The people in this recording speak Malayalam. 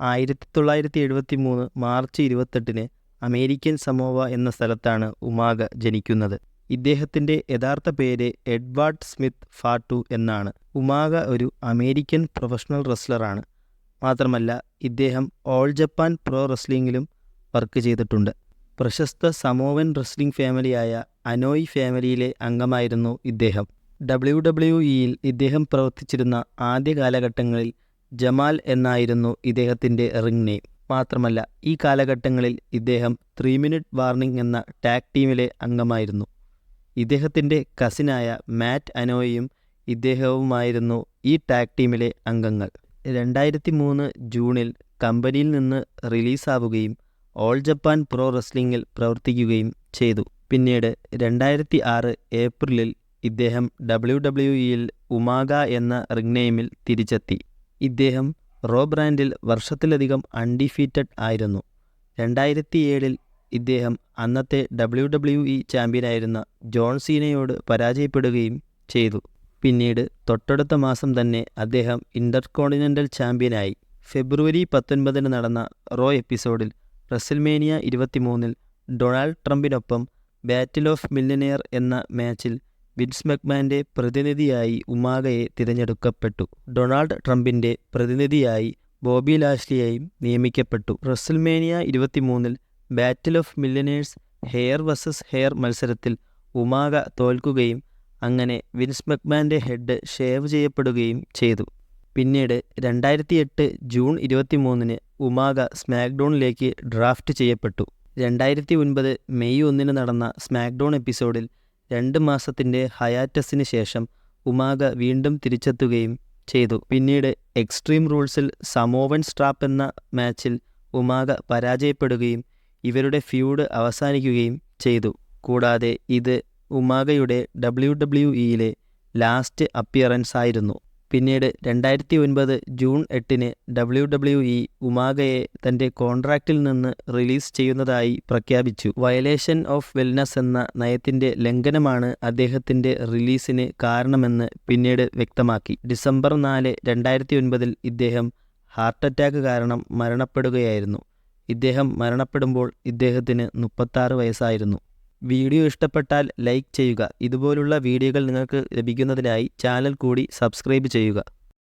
ആയിരത്തി തൊള്ളായിരത്തി എഴുപത്തി മൂന്ന് മാർച്ച് ഇരുപത്തെട്ടിന് അമേരിക്കൻ സമോവ എന്ന സ്ഥലത്താണ് ഉമാഗ ജനിക്കുന്നത്. ഇദ്ദേഹത്തിന്റെ യഥാർത്ഥ പേര് എഡ്വാർഡ് സ്മിത്ത് ഫാട്ടു എന്നാണ്. ഉമാഗ ഒരു അമേരിക്കൻ പ്രൊഫഷണൽ റെസ്ലറാണ്. മാത്രമല്ല ഇദ്ദേഹം ഓൾ ജപ്പാൻ പ്രോ റെസ്ലിംഗിലും വർക്ക് ചെയ്തിട്ടുണ്ട്. പ്രശസ്ത സമോവൻ റെസ്ലിംഗ് ഫാമിലിയായ അനോയ് ഫാമിലിയിലെ അംഗമായിരുന്നു ഇദ്ദേഹം. ഡബ്ല്യു ഡബ്ല്യു ഇയിൽ ഇദ്ദേഹം പ്രവർത്തിച്ചിരുന്ന ആദ്യ കാലഘട്ടങ്ങളിൽ ജമാൽ എന്നായിരുന്നു ഇദ്ദേഹത്തിന്റെ റിംഗ് നെയിം. മാത്രമല്ല ഈ കാലഘട്ടങ്ങളിൽ ഇദ്ദേഹം ത്രീ മിനിറ്റ് വാർണിംഗ് എന്ന ടാഗ് ടീമിലെ അംഗമായിരുന്നു. ഇദ്ദേഹത്തിന്റെ കസിനായ മാറ്റ് അനോയും ഇദ്ദേഹവുമായിരുന്നു ഈ ടാഗ് ടീമിലെ അംഗങ്ങൾ. രണ്ടായിരത്തി മൂന്ന് ജൂണിൽ കമ്പനിയിൽ നിന്ന് റിലീസാവുകയും ഓൾ ജപ്പാൻ പ്രോ റെസ്ലിംഗിൽ പ്രവർത്തിക്കുകയും ചെയ്തു. പിന്നീട് രണ്ടായിരത്തി ആറ് ഏപ്രിലിൽ ഇദ്ദേഹം ഡബ്ല്യു ഡബ്ല്യു ഇയിൽ ഉമാഗ എന്ന റിംഗ് നെയിമിൽ തിരിച്ചെത്തി. ഇദ്ദേഹം റോ ബ്രാൻഡിൽ വർഷത്തിലധികം അൺഡിഫീറ്റഡ് ആയിരുന്നു. രണ്ടായിരത്തി ഏഴിൽ ഇദ്ദേഹം അന്നത്തെ ഡബ്ല്യു ഡബ്ല്യു ഇ ചാമ്പ്യനായിരുന്ന ജോൺ സീനയോട് പരാജയപ്പെടുകയും ചെയ്തു. പിന്നീട് തൊട്ടടുത്ത മാസം തന്നെ അദ്ദേഹം ഇന്റർകോണ്ടിനെന്റൽ ചാമ്പ്യനായി. ഫെബ്രുവരി പത്തൊൻപതിന് നടന്ന റോ എപ്പിസോഡിൽ റെസിൽമേനിയ ഇരുപത്തിമൂന്നിൽ ഡൊണാൾഡ് ട്രംപിനൊപ്പം ബാറ്റിൽ ഓഫ് മില്ലനെയർ എന്ന മാച്ചിൽ വിൻസ് മെക്മാന്റെ പ്രതിനിധിയായി ഉമാഗയെ തിരഞ്ഞെടുക്കപ്പെട്ടു. ഡൊണാൾഡ് ട്രംപിന്റെ പ്രതിനിധിയായി ബോബി ലാഷ്ലിയായും നിയമിക്കപ്പെട്ടു. WrestleMania ഇരുപത്തിമൂന്നിൽ battle of millionaires hair vs hair മത്സരത്തിൽ ഉമാഗ തോൽക്കുകയും അങ്ങനെ വിൻസ് മെക്മാന്റെ ഹെഡ് ഷേവ് ചെയ്യപ്പെടുകയും ചെയ്തു. പിന്നീട് രണ്ടായിരത്തി എട്ട് ജൂൺ ഇരുപത്തിമൂന്നിന് ഉമാഗ സ്മാക്ഡൗണിലേക്ക് ഡ്രാഫ്റ്റ് ചെയ്യപ്പെട്ടു. രണ്ടായിരത്തി ഒൻപത് മെയ് ഒന്നിന് നടന്ന സ്മാക്ഡൗൺ എപ്പിസോഡിൽ രണ്ട് മാസത്തിന്റെ ഹയാറ്റസിന് ശേഷം ഉമാഗ വീണ്ടും തിരിച്ചെത്തുകയും ചെയ്തു. പിന്നീട് എക്സ്ട്രീം റൂൾസിൽ സമോവൻ സ്ട്രാപ്പ് എന്ന മാച്ചിൽ ഉമാഗ പരാജയപ്പെടുകയും ഇവരുടെ ഫ്യൂഡ് അവസാനിക്കുകയും ചെയ്തു. കൂടാതെ ഇത് ഉമാഗയുടെ ഡബ്ല്യു ഡബ്ല്യു ഇയിലെ ലാസ്റ്റ് അപ്പിയറൻസ് ആയിരുന്നു പിന്നീട് രണ്ടായിരത്തി ഒൻപത് ജൂൺ എട്ടിന് ഡബ്ല്യു ഡബ്ല്യു ഇ ഉമാഗയെ തന്റെ കോൺട്രാക്റ്റിൽ നിന്ന് റിലീസ് ചെയ്യുന്നതായി പ്രഖ്യാപിച്ചു. വയലേഷൻ ഓഫ് വെൽനസ് എന്ന നയത്തിന്റെ ലംഘനമാണ് അദ്ദേഹത്തിന്റെ റിലീസിന് കാരണമെന്ന് പിന്നീട് വ്യക്തമാക്കി. ഡിസംബർ നാല് രണ്ടായിരത്തി ഒൻപതിൽ ഇദ്ദേഹം ഹാർട്ട് അറ്റാക്ക് കാരണം മരണപ്പെടുകയായിരുന്നു. ഇദ്ദേഹം മരണപ്പെടുമ്പോൾ ഇദ്ദേഹത്തിന് മുപ്പത്താറ് വയസ്സായിരുന്നു. വീഡിയോ ഇഷ്ടപ്പെട്ടാൽ ലൈക്ക് ചെയ്യുക. ഇതുപോലുള്ള വീഡിയോകൾ നിങ്ങൾക്ക് ലഭിക്കുന്നതിനായി ചാനൽ കൂടി സബ്സ്ക്രൈബ് ചെയ്യുക.